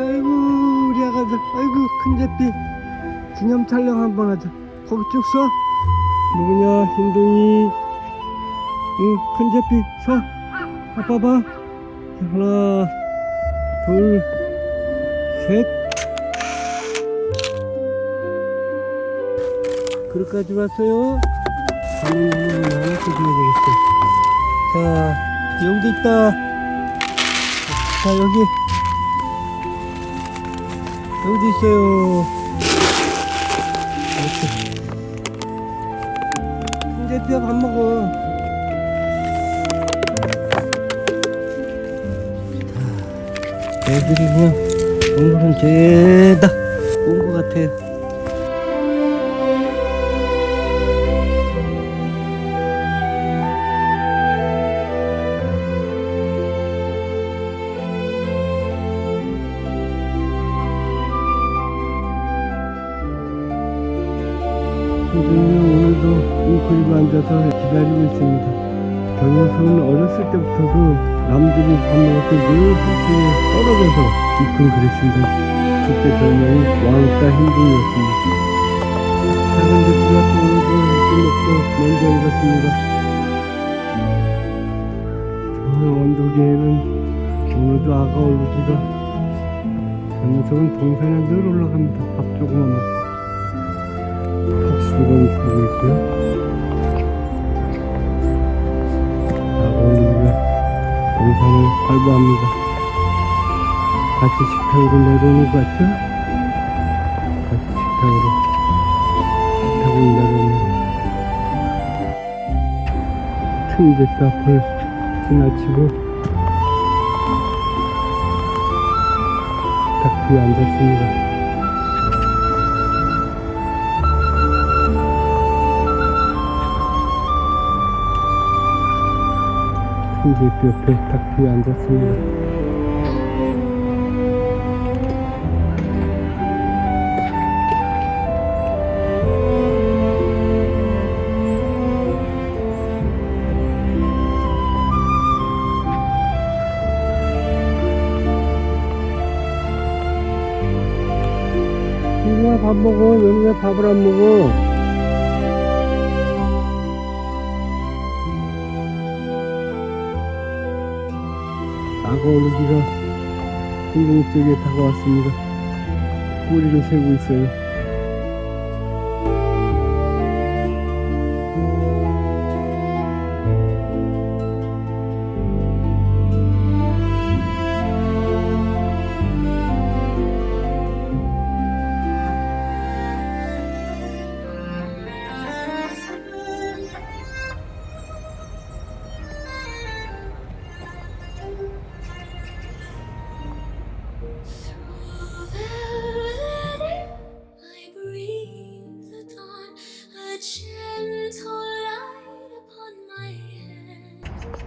아이고 우리 아가들. 아이고 큰 제비 기념 촬영 한번 하자. 거기 쭉 서. 누구냐 흰둥이? 응큰 제비 서. 아빠 봐. 자, 하나 둘셋. 그릇까지 왔어요. 가는 놈은 하나 뜯어야 되겠어. 자 여기도 있다. 자 여기 여기도 있어요. 이렇게 홍대뼈 밥 먹어. 자, 애들이 그냥 오늘은 죄다. 온 것 같아요 선생님은 오늘도 웅크리고 앉아서 기다리고 있습니다. 저 녀석은 어렸을 때부터도 남들이 밥 먹을 때늘 한층에 떨어져서 이끌 그랬습니다. 그때 별명이 왕따 행동이었습니다. 작은 또 오늘도 일찍 먹고 먼저 일었습니다. 저 언덕에는 오늘도 아가 저 녀석은 동산에 늘 올라갑니다. 입고 있고요. 아버님과 동산을 활보합니다. 같이 식탁으로 내려오는 것 같죠? 같이 식탁으로 식탁으로 내려옵니다. 틈새도 앞을 지나치고 식탁 뒤에 앉았습니다. 큰집 옆에 딱 뒤에 앉았습니다. 밥 먹어? 왜 밥을 안 먹어? 악어 오르기가 풍경 쪽에 다가왔습니다. 꼬리를 세고 있어요.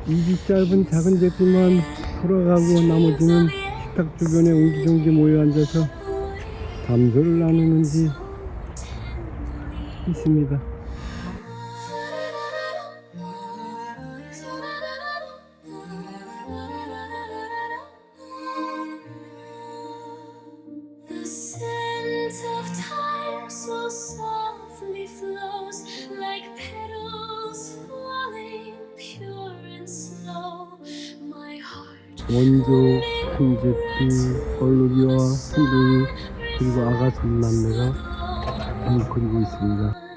입이 짧은 작은 제비만 돌아가고 나머지는 식탁 주변에 옹기종기 모여 앉아서 담소를 나누는지 있습니다. 원조, 큰 제비, 얼룩이와 흰둥이 그리고 아가 삼남매가 웅크리고 있습니다.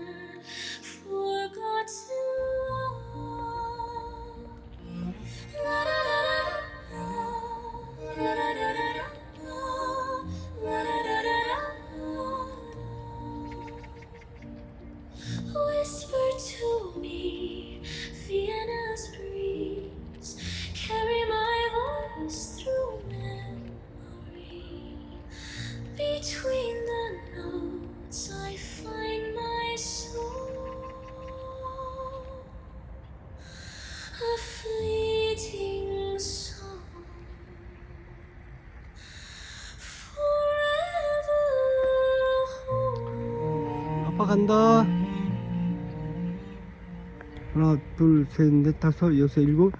간다. 하나, 둘, 셋, 넷, 다섯, 여섯, 일곱,